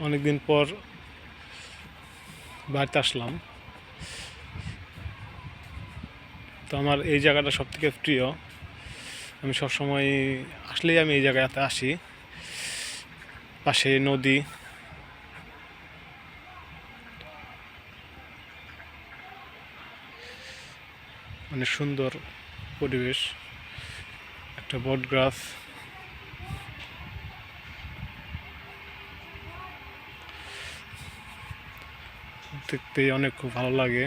অনেকদিন পর বাড়িতে আসলাম। তো আমার এই জায়গাটা সব থেকে প্রিয়। আমি সবসময় আসলেই আমি এই জায়গাতে আসি। পাশে নদী। অনেক সুন্দর পরিবেশ। একটা বট গাছ দেখতে অনেক খুব ভালো লাগে।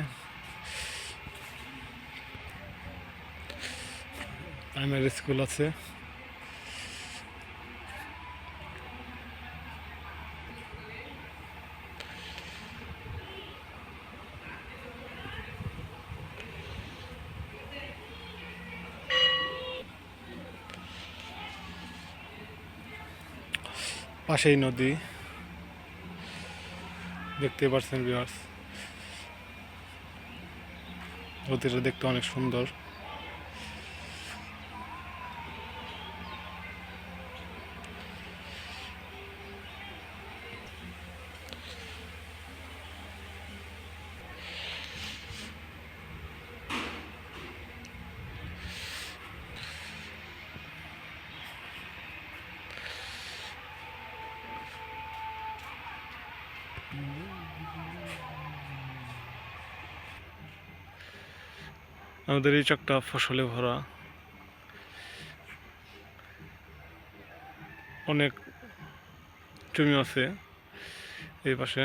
প্রাইমারি স্কুল আছে। পাশেই নদী। দেখতে পাচ্ছেন ভিউয়ার্স নদীটা দেখতে অনেক সুন্দর। আমাদের এই চকটা ফসলে ভরা। অনেক জমি আছে এই পাশে।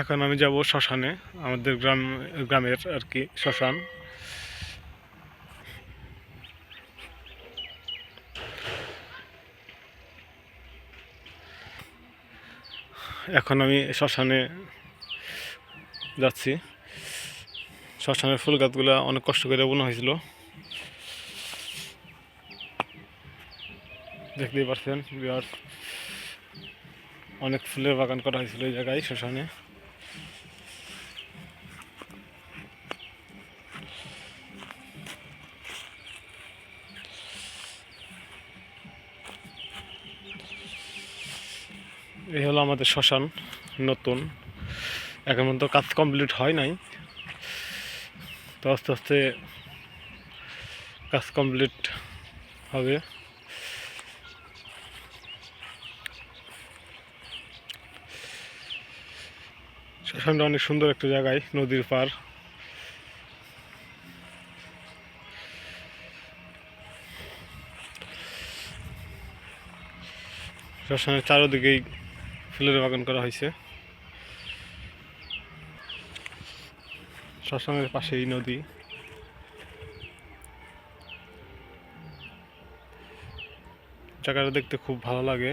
এখন আমি যাব শ্মশানে, আমাদের গ্রাম, গ্রামের আর কি শ্মশান। এখন আমি শ্মশানে যাচ্ছি। শ্মশানের ফুল গাছগুলো অনেক কষ্ট করে বোনা হয়েছিল। দেখতেই পারছেন বিহার অনেক ফুলের বাগান করা হয়েছিল এই জায়গায়, শ্মশানে। এই হলো আমাদের শ্মশান, নতুন। এখন পর্যন্ত কাজ কমপ্লিট হয় নাই। তো আস্তে আস্তে কাজ কমপ্লিট হবে। শ্মশানটা অনেক সুন্দর একটা জায়গায়, নদীর পার শ্মশানের চারোদিকেই ফুলের বাগান করা হয়েছে। শ্মশানের পাশেই নদী। জায়গাটা দেখতে খুব ভালো লাগে।